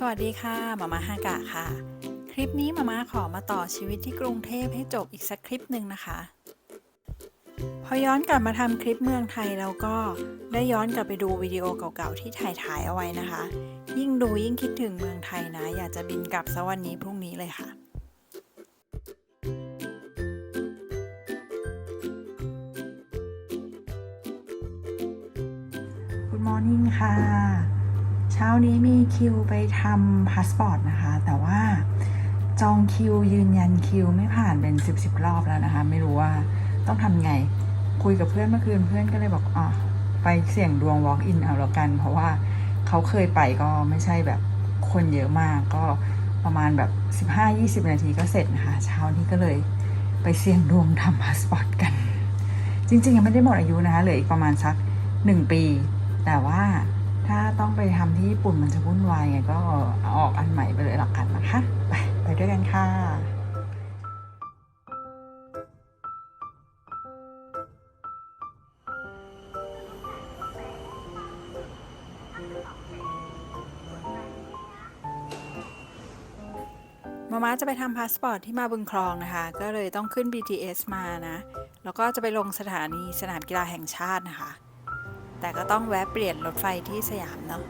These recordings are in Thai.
สวัสดีค่ะมาม่าฮากะค่ะ คลิปนี้มาม่าขอมาต่อชีวิตที่กรุงเทพให้จบอีกสักคลิปหนึ่งนะคะ พอย้อนกลับมาทำคลิปเมืองไทยแล้วก็ได้ย้อนกลับไปดูวิดีโอเก่าๆที่ถ่ายถ่ายเอาไว้นะคะ ยิ่งดูยิ่งคิดถึงเมืองไทยนะ อยากจะบินกลับสวันนี้พรุ่งนี้เลยค่ะ นี้มีคิวไปทำพาสปอร์ตนะคะ แต่ว่าจองคิวยืนยันคิวไม่ผ่านเป็นสิบสิบรอบแล้วนะคะ ไม่รู้ว่าต้องทำไง คุยกับเพื่อนเมื่อคืนเพื่อนก็เลยบอกอ๋อไปเสี่ยงดวง walk in เอาแล้วกัน เพราะว่าเขาเคยไปก็ไม่ใช่แบบคนเยอะมากก็ประมาณแบบ 15-20 นาทีก็เสร็จนะคะ เช้านี้ก็เลยไปเสี่ยงดวงทำพาสปอร์ตกัน จริง ๆ ยังไม่ได้หมดอายุนะคะเหลืออีกประมาณสักหนึ่งปี แต่ว่า ถ้าต้องไปทำที่ญี่ปุ่นมันจะวุ่นวายไงก็เอาออกอันใหม่ไปเลยหลักกันนะคะ ไปไปด้วยกันค่ะมาม่าจะไปทำพาสปอร์ตที่มาบึงคลองนะคะ ก็เลยต้องขึ้น BTS มานะ แล้วก็จะไปลงสถานีสนามกีฬาแห่งชาตินะคะ แต่ก็ต้องแวะเปลี่ยนรถไฟที่สยามเนาะ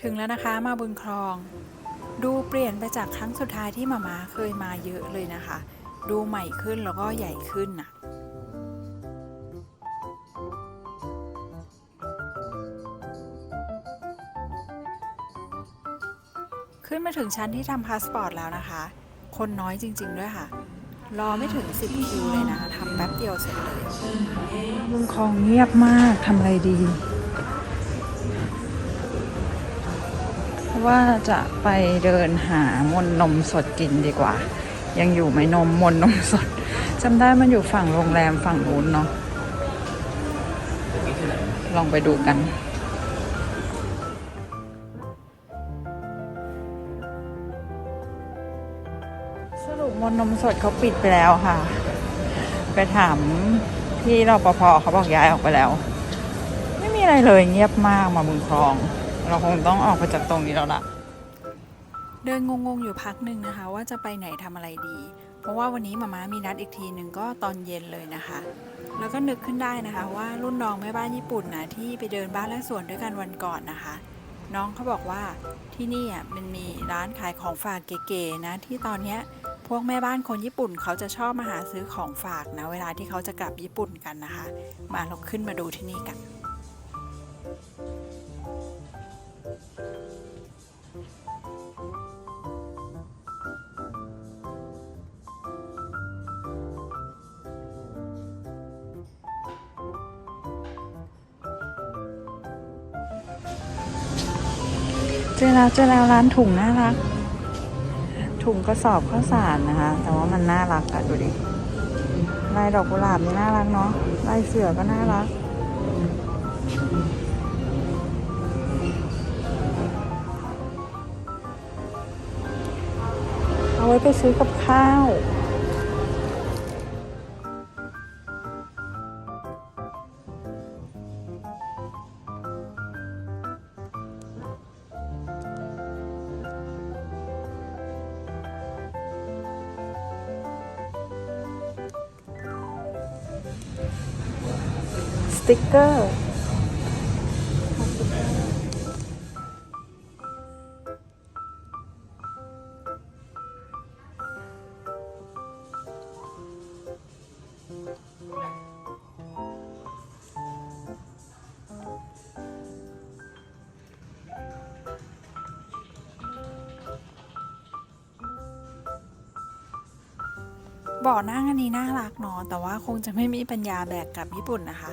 ถึงแล้วนะคะมาบึงคลอง ดูเปลี่ยนไปจากครั้งสุดท้ายที่มามาเคยมาเยอะเลยนะคะ ดูใหม่ขึ้นแล้วก็ใหญ่ขึ้นน่ะขึ้นมาถึงชั้นที่ทำพาสปอร์ตแล้วนะคะ คนน้อยจริง ๆ ด้วยค่ะ รอไม่ถึง 10 คิวเลยนะทำแป๊บเดียวเสร็จเลยบึงคลองเงียบมากทำอะไรดีเพราะว่าจะไปเดินหามนนมสดกินดีกว่า ยังอยู่ไหมนมมนนมสดจำได้มันอยู่ฝั่งโรงแรมฝั่งนู้นเนาะลองไปดูกัน ดเขาปิดไปแล้วค่ะ ไปถามพี่รปภเขาบอกย้ายออกไปแล้ว ไม่มีอะไรเลยเงียบมากมาบึงคลอง เราคงต้องออกไปจากตรงนี้แล้วล่ะ เดินงงๆอยู่พักหนึ่งนะคะ ว่าจะไปไหนทำอะไรดี เพราะว่าวันนี้มาม่ามีนัดอีกทีหนึ่งก็ตอนเย็นเลยนะคะ แล้วก็นึกขึ้นได้นะคะ ว่ารุ่นน้องแม่บ้านญี่ปุ่นนะที่ไปเดินบ้านและสวนด้วยกันวันก่อนนะคะน้องเขาบอกว่าที่นี่อะมันมีร้านขายของฝากเก๋ๆนะ ที่ตอนเนี้ย พวกแม่บ้านคนญี่ปุ่นเขาจะชอบมาหาซื้อของฝากนะ เวลาที่เขาจะกลับญี่ปุ่นกันนะคะ มาเราขึ้นมาดูที่นี่กัน เจอแล้วเจอแล้วร้านถุงน่ารัก ถุงกระสอบข้าวสารนะคะ แต่ว่ามันน่ารักอะดูดิลายดอกกุหลาบนี่น่ารักเนาะลายเสือก็น่ารัก เอาไว้ไปซื้อกับข้าว กเกอร์บาะนั่งอันนี้น่ารักเนาะแต่ว่าคงจะไม่มีปัญญาแบกกลับญี่ปุ่นนะคะ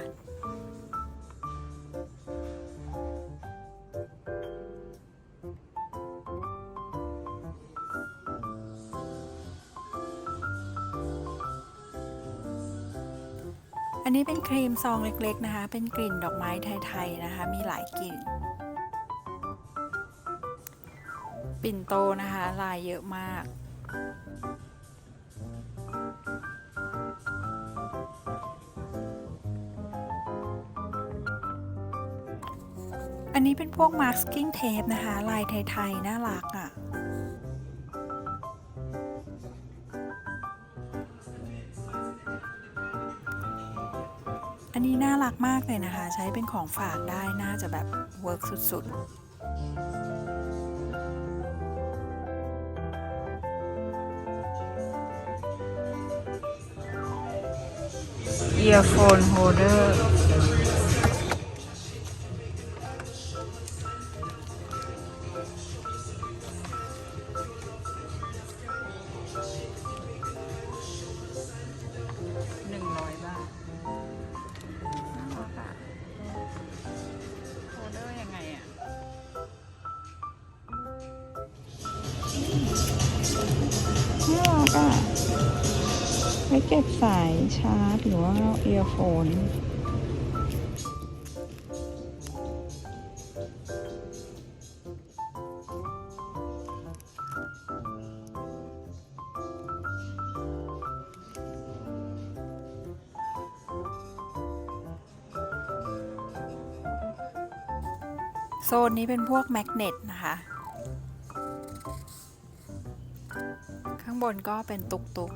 รีมซองเล็กๆนะคะ เป็นกลิ่นดอกไม้ไทยๆนะคะ มีหลายกลิ่น ปิ่นโตนะคะ ลายเยอะมากออันนี้เป็นพวก masking tape นะคะ ลายไทย ๆ น่ารักอะ อันนี้น่ารักมากเลยนะคะ ใช้เป็นของฝากได้น่าจะแบบเวิร์กสุดๆ earphone holder ว้เก็บสายชาร์จหรือว่าเอียร์โฟนโซนนี้เป็นพวกแมกเนตนะคะ ข้างบนก็เป็นตุกตุก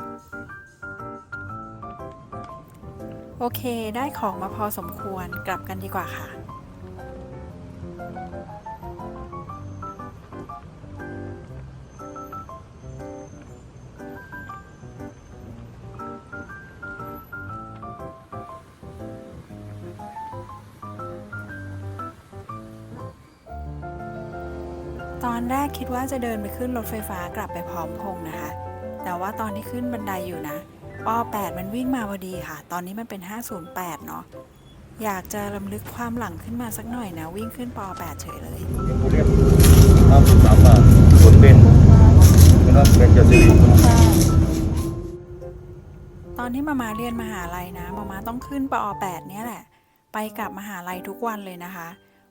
โอเค ได้ของมาพอสมควรกลับกันดีกว่าค่ะ ตอนแรกคิดว่าจะเดินไปขึ้นรถไฟฟ้ากลับไปพร้อมพงนะคะ แต่ว่าตอนที่ขึ้นบันไดอยู่นะ ป 8 มันวิ่งมาพอดีค่ะ ตอนนี้มันเป็น 508 เนาะ อยากจะรำลึกความหลังขึ้นมาสักหน่อยนะ วิ่งขึ้นป 8 เฉยเลยเป็นผู้เรียนห้าสิบสามบาทคนเป็นนะครับเป็นจะสิริตอนที่มามาเรียนมหาลัยนะ มามาต้องขึ้นปอ8เนี่ยแหละ ไปกลับมหาลัยทุกวันเลยนะคะ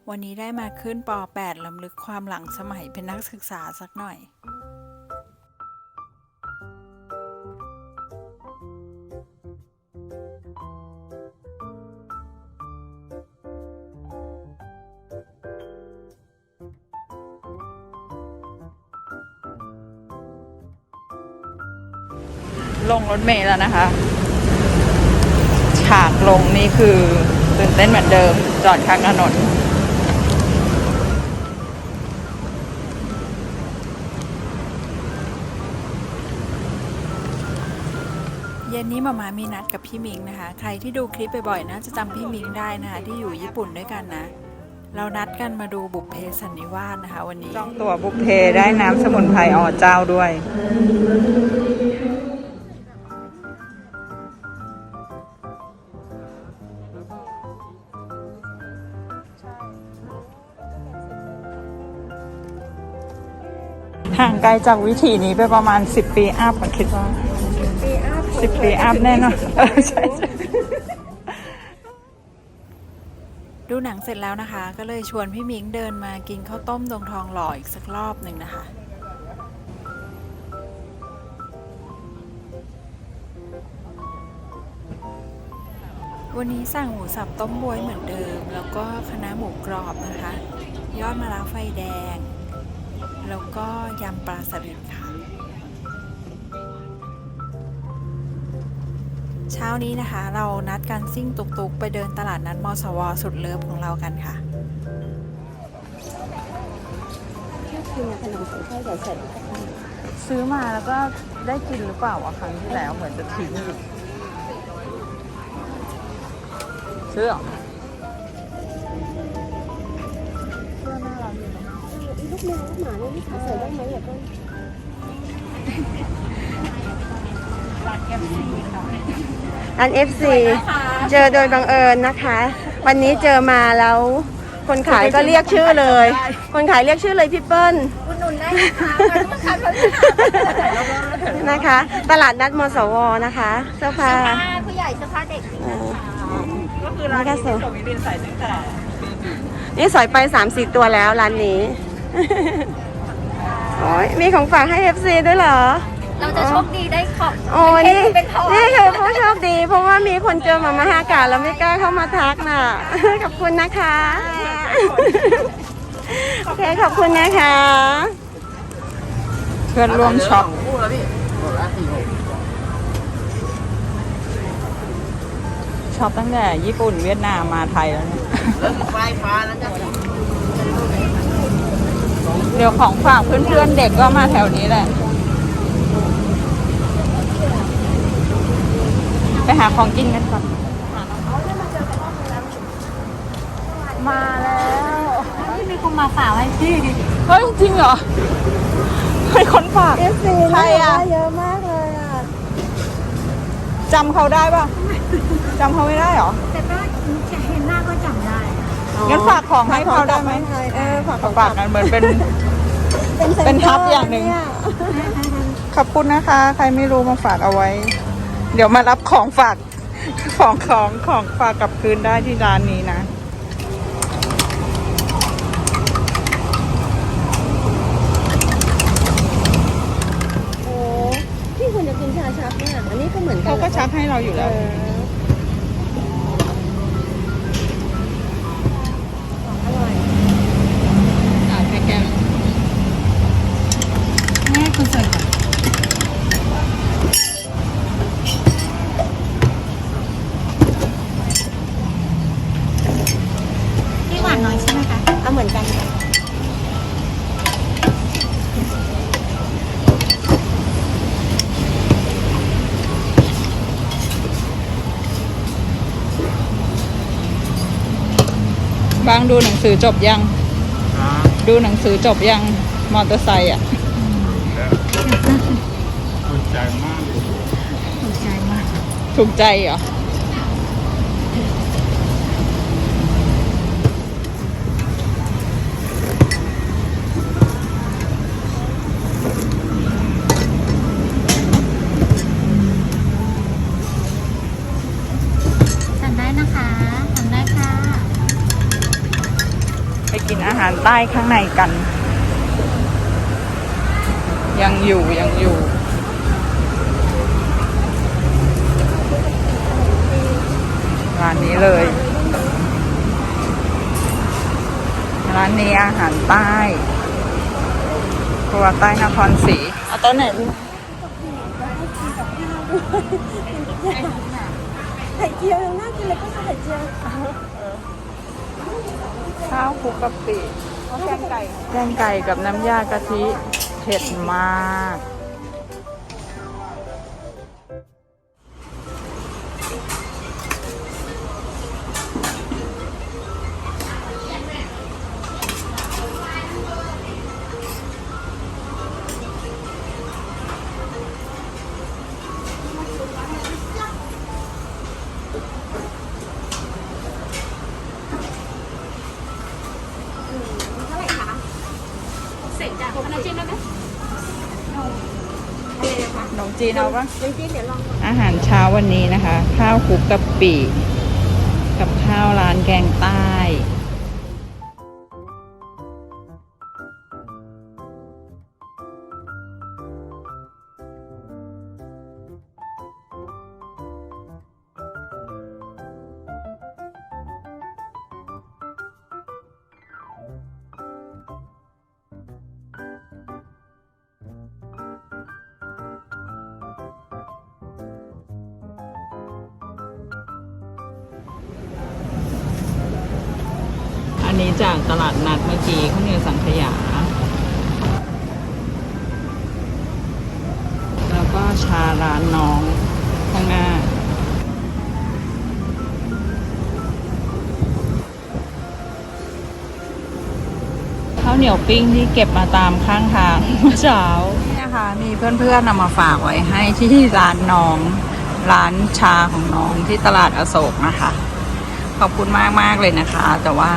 วันนี้ได้มาขึ้นปอ8ลำลึกความหลังสมัยเป็นนักศึกษาสักหน่อย งรถเมล์แล้วนะคะ ฉากลงนี่คือตื่นเต้นเหมือนเดิม จอดข้างถนนเย็นนี้มามามีนัดกับพี่มิงนะคะ ใครที่ดูคลิปบ่อยๆนะจะจำพี่มิงได้นะคะที่อยู่ญี่ปุ่นด้วยกันนะ เรานัดกันมาดูบุพเพสันนิวาสนะคะ วันนี้จองตั๋วบุฟเฟ่ได้น้ำสมุนไพรอเจ้าด้วย ลจากวิถีนี้ไปประมาณ 10 ปีอัพอะคิดว่าสิบปีอัพแน่นอนเออใช่ใช่ดูหนังเสร็จแล้วนะคะ ก็เลยชวนพี่มิงเดินมากินข้าวต้มดงทองหล่ออีกสักรอบหนึ่งนะคะ วันนี้สั่งหมูสับต้มบวยเหมือนเดิม แล้วก็คณะหมูกรอบนะคะ ยอดมะระไฟแดง แล้วก็ยำปลาสลิดค่ะ เช้านี้นะคะ เรานัดกันซิ่งตุกๆ ไปเดินตลาดนัดมสว สุดเลิฟของเรากันค่ะกินขนมใส่ไส้ใส่ใส่ซื้อมาแล้วก็ได้กินหรือเปล่าวะครั้งที่แล้วเหมือนจะทิ้งอยู่ซื้อหรอ ลูกแมวลูกหมาเนี่ยนี่ขาใส่ได้ไหมอะต้นอัน FC เจอโดยบังเอิญนะคะ วันนี้เจอมาแล้ว คนขายก็เรียกชื่อเลย คนขายเรียกชื่อเลยพี่เปิ้ลนะคะ ตลาดนัดมสวนะคะ เสื้อผ้าผู้ใหญ่เสื้อผ้าเด็กเออก็คือร้านที่ส่งมิลินใส่ตั้งแต่นี่สอยไป3 4ตัวแล้วร้านนี้ โอ้ยมีของฝากให้ FC ด้วยเหรอ เราจะโชคดีได้ของโอ้นี่เป็นทองนี่คือผู้โชคดี เพราะว่ามีคนเจอหมามาฮากาแล้วไม่กล้าเข้ามาทักน่ะ ขอบคุณนะคะ โอเค ขอบคุณนะคะ เพื่อนร่วมช็อปช็อปตั้งแต่ญี่ปุ่นเวียดนามมาไทยแล้วเนี่ย เดี๋ยวของฝากเพื่อนๆเด็กก็มาแถวนี้แหละ ไปหาของกินกันก่อนมาแล้วที่มีคนมาฝากไว้ที่เฮ้ยจริงเหรอเป็นคนฝาก FC ใครอะเยอะมากเลยอะจำเขาได้ป่ะจำเขาไม่ได้เหรอแต่ก็ งั้นฝากของให้เขาได้ไหมเออฝากของฝากกันเหมือนเป็น เป็นซ็เป็นตตทับอย่างหนึ่งเขอบคุณนะคะ ใครไม่รู้มาฝากเอาไว้ เดี๋ยวมารับของฝากของของของฝากกลับคืนได้ที่ร้านนี้นะโอ้ที่คุณจะกินชาชักเนี่ย อันนี้ก็เหมือนกันเขาก็ชักให้เราอยู่เอแล้ว แม่คุณสวยก่อนนี่หวานน้อยใช่ไหมคะ เอาเหมือนกันค่ะบางดูหนังสือจบยัง ดูหนังสือจบยังมอเตอร์ไซค์อะ ถูกใจมากถูกใจมาก ถูกใจเหรอทานได้นะคะทานได้ค่ะ ไปกินอาหารใต้ข้างในกัน ยังอยู่ยังอยู่ร้านนี้เลย ร้านนี้อาหารใต้ครัวใต้นครศรีเอาโต๊ะไหนดีไข่เจียวยังน่ากินเลยก็ไข่เจียวข้าวคลุกกะปิแกงไก่แกงไก่กับน้ำยากะทิ เผ็ดมาก เสร็จจ้ะน้ำจิ้มได้ไจีนเอาปะจริงๆเดี๋ยวลองอาหารเช้าวันนี้นะคะ ข้าวคลุกกะปิกับข้าวร้านแกงใต้ จากตลาดนัดเมื่อกี้ข้าวเหนียวสังขยา แล้วก็ชาร้านน้องข้างหน้า ข้าวเหนียวปิ้งที่เก็บมาตามข้างทางเมื่อเช้านี่นะคะ มีเพื่อนๆนำมาฝากไว้ให้ที่ร้านน้อง ร้านชาของน้องที่ตลาดอโศกนะคะขอบคุณมากมากๆเลยนะคะ แต่ว่า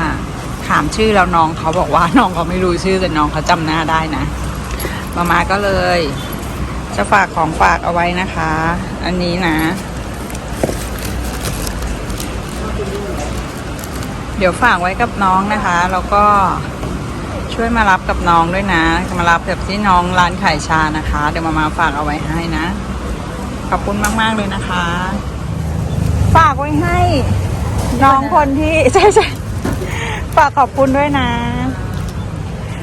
ถามชื่อแล้วน้องเขาบอกว่าน้องเขาไม่รู้ชื่อแต่น้องเขาจำหน้าได้นะมามาก็เลย จะฝากของฝากเอาไว้นะคะ อันนี้นะ เดี๋ยวฝากไว้กับน้องนะคะ แล้วก็ช่วยมารับกับน้องด้วยนะ มารับแบบที่น้องร้านขายชานะคะ เดี๋ยวมามาฝากเอาไว้ให้นะ ขอบคุณมาก ๆ เลยนะคะ ฝากไว้ให้ น้องคนที่ใช่ใช่ ฝฝากขอบคุณด้วยนะ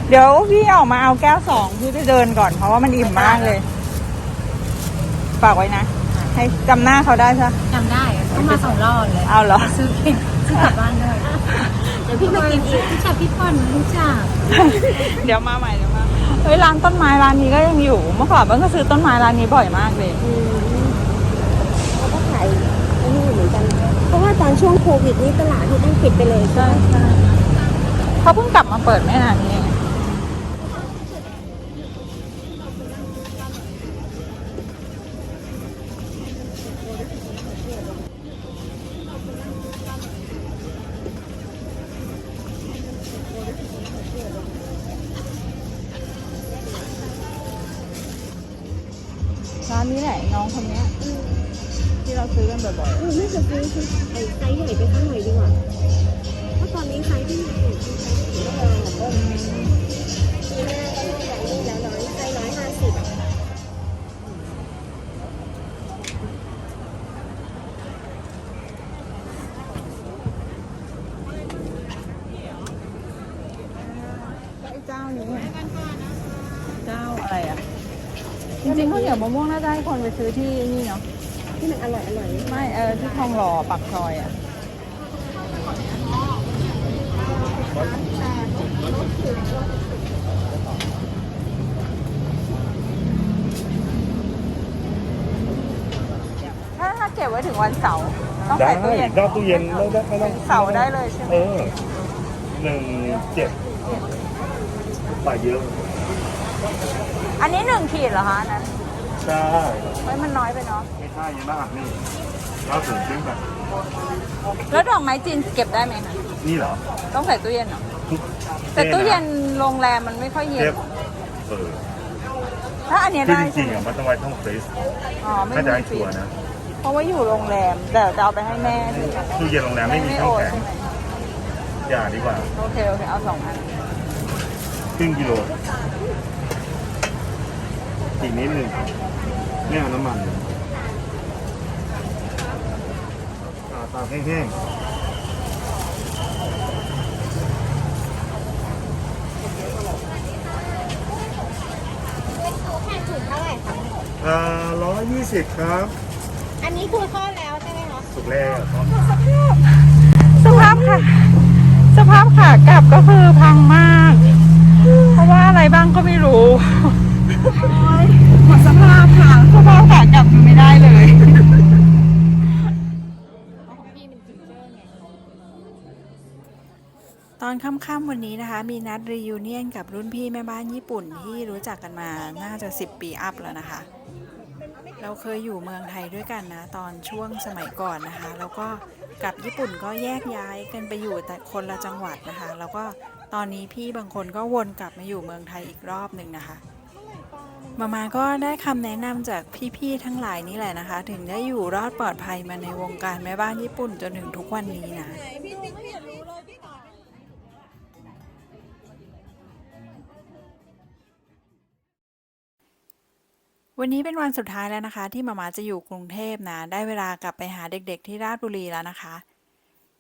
เดี๋ยวพี่ออกมาเอาแก้วสองพี่ไปเดินก่อนเพราะว่ามันอิ่มมากเลย ฝากไว้นะ ให้จำหน้าเขาได้ใช่ไหมจำได้ต้องมาสองรอบเลยเอาเหรอ ซื้อกินซื้อกลับบ้านด้วยเดี๋ยวพี่มากินอีกรู้จักพี่พรไหมรู้จักเดี๋ยวมาใหม่เดี๋ยวมาเฮ้ยร้านต้นไม้ร้านนี้ก็ยังอยู่ เมื่อก่อนเบิ้งก็ซื้อต้นไม้ร้านนี้บ่อยมากเลยเขาก็ขายไอ้นี่เหมือนกัน เพราะว่าตอนช่วงโควิดนี่ตลาดที่ต้องปิดไปเลยใช่ไหม เขาเพิ่งกลับมาเปิดไม่นานนี้เไอ้เจ้านี้เจ้าอะไรอะ จริงๆข้าวเหนียวมะม่วงน่าจะให้คนไปซื้อที่นี่เนาะ ที่มันอร่อยอร่อยไม่เออที่ทองหล่อปักซอยอะถ้าถ้าเก็บไว้ถึงวันเสาร์ต้องได้ใส่ตู้เย็นนอกตู้เย็นไม่ได้ไม่ต้องเสาร์ได้เลยใช่ไหมเออหนึ่งเจ็ดใส่เยอะอันนี้หนึ่งขีดเหรอคะอันนั้นใช่ไว้มันน้อยไปเนาะไม่ใช่ยังน่าหักนี่เราถึงซื้อแบบแล้วดอกไม้จีนเก็บได้ไหมคะนี่เหรอต้องใส่ตู้เย็นเหรอแต่ตู้เย็นโรงแรมมันไม่ค่อยเย็เทนปเออถ้าอันเนี้ยคือได้จใช่ริงไหมๆอะมันต้องไว้ท่องฟรีซอ๋อไม่ถ้าจะมีให้ฟรีชัวร์นะเพ ราะว่าอยู่โรงแรม แต่จะเอาไปให้แม่ที่ตู้เย็นโรงแรมไม่มีไม่ช่โอองนแข็งใช่ไหมอย่าดีกว่า โอเค โอเค เอาสองอันครึ่งกิโลอีกนิดหนึ่งไม่เอาน้ำมันอ่าตากแห้งๆอ่าร้อยยี่สิบครับ อันนี้คือทอดแล้วใช่ไหมคะสุกแล้วครับสภาพค่ะ สภาพขากลับก็คือพังมาก เพราะว่าอะไรบ้างก็ไม่รู้หมดสภาพค่ะสภาพขากลับคือไม่ได้เลยตอนค่ำๆวันนี้นะคะ มีนัดรียูเนียนกับรุ่นพี่แม่บ้านญี่ปุ่นที่รู้จักกันมาน่าจะ 10 ปีอัพแล้วนะคะ เราเคยอยู่เมืองไทยด้วยกันนะ ตอนช่วงสมัยก่อนนะคะ แล้วก็กลับญี่ปุ่นก็แยกย้ายกันไปอยู่แต่คนละจังหวัดนะคะ แล้วก็ตอนนี้พี่บางคนก็วนกลับมาอยู่เมืองไทยอีกรอบหนึ่งนะคะมามาก็ได้คำแนะนำจากพี่ๆทั้งหลายนี่แหละนะคะ ถึงได้อยู่รอดปลอดภัยมาในวงการแม่บ้านญี่ปุ่นจนถึงทุกวันนี้นะ วันนี้เป็นวันสุดท้ายแล้วนะคะ ที่มามาจะอยู่กรุงเทพนะ ได้เวลากลับไปหาเด็กๆที่ราชบุรีแล้วนะคะ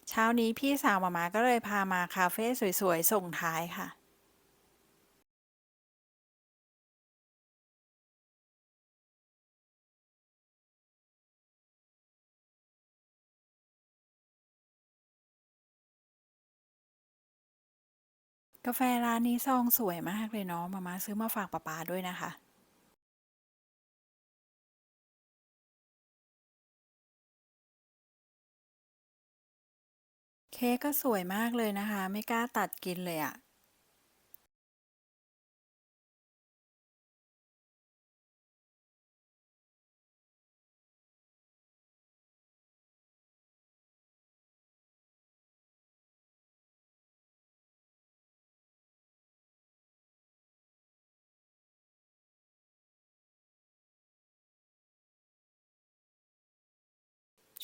เช้านี้พี่สาวมามาก็เลยพามาคาเฟ่สวยๆ ส่งท้ายค่ะ กาแฟร้านนี้ซองสวยมากเลยเนาะมามาซื้อมาฝากป๊าป๊าด้วยนะคะ เค้กก็สวยมากเลยนะคะ ไม่กล้าตัดกินเลยอะ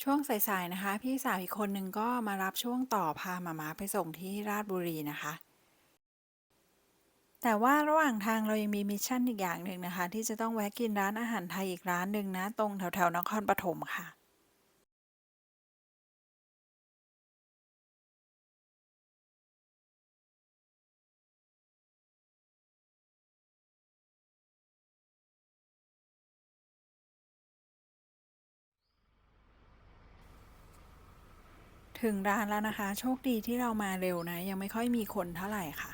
ช่วงสายๆนะคะ พี่สาวอีกคนหนึ่งก็มารับช่วงต่อพาหมามาไปส่งที่ราชบุรีนะคะ แต่ว่าระหว่างทางเรายังมีมิชชั่นอีกอย่างหนึ่งนะคะ ที่จะต้องแวะกินร้านอาหารไทยอีกร้านหนึ่งนะ ตรงแถวๆนครปฐมค่ะ ถึงร้านแล้วนะคะ โชคดีที่เรามาเร็วนะ ยังไม่ค่อยมีคนเท่าไหร่ค่ะ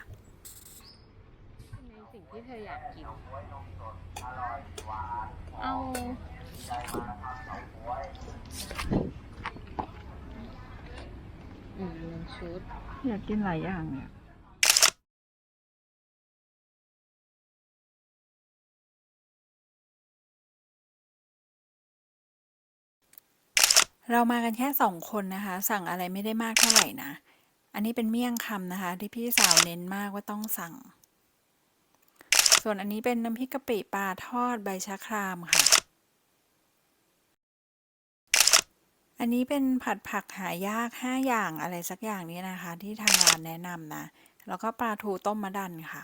ในสิ่งที่เธออยากกิน เอาอืมหนึ่งชุด อยากกินหลายอย่างเนี่ย เรามากันแค่สองคนนะคะ สั่งอะไรไม่ได้มากเท่าไหร่นะ อันนี้เป็นเมี่ยงคำนะคะ ที่พี่สาวเน้นมากว่าต้องสั่ง ส่วนอันนี้เป็นน้ำพริกกะปิปลาทอดใบชะครามค่ะ อันนี้เป็นผัดผักหายากห้าอย่างอะไรสักอย่างนี้นะคะ ที่ทางร้านแนะนำนะ แล้วก็ปลาทูต้มมะดันค่ะ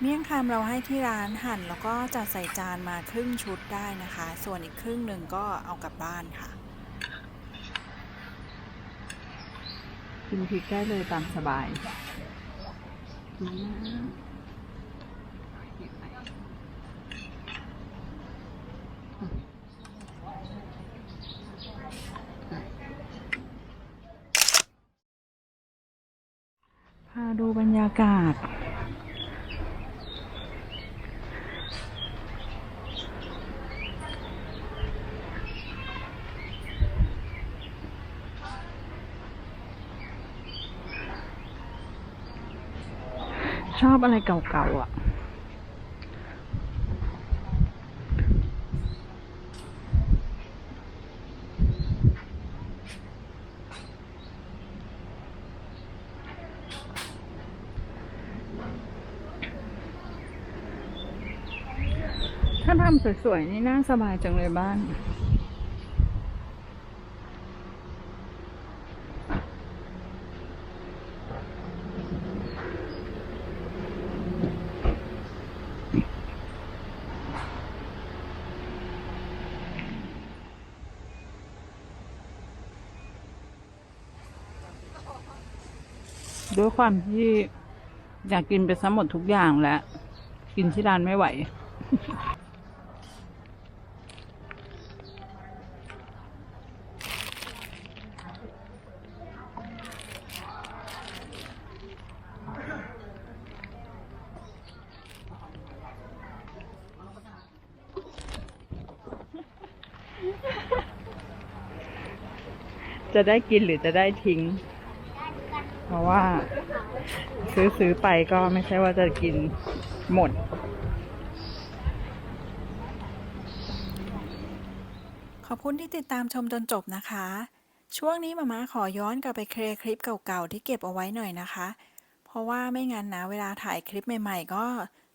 เมี่ยงคำเราให้ที่ร้านหั่นแล้วก็จัดใส่จานมาครึ่งชุดได้นะคะ ส่วนอีกครึ่งหนึ่งก็เอากลับบ้านค่ะ กินพริกได้เลยตามสบายพาดูบรรยากาศ อบอะไรเก่าๆอะ ถ้าทำสวยๆ นี่น่าสบายจังเลยบ้าน ด้วยความที่อยากกินไปซะหมดทุกอย่างแล้ว กินที่ร้านไม่ไหว จะได้กินหรือจะได้ทิ้ง เพราะว่า ซื้อซื้อไปก็ไม่ใช่ว่าจะกินหมด ขอบคุณที่ติดตามชมจนจบนะคะ ช่วงนี้มาม่าขอย้อนกลับไปเคลียร์คลิปเก่าๆที่เก็บเอาไว้หน่อยนะคะ เพราะว่าไม่งั้นนะเวลาถ่ายคลิปใหม่ๆ ก็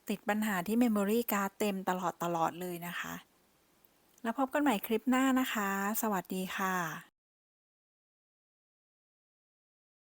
ติดปัญหาที่ Memory Card เต็มตลอดๆเลยนะคะ แล้วพบกันใหม่คลิปหน้านะคะ สวัสดีค่ะ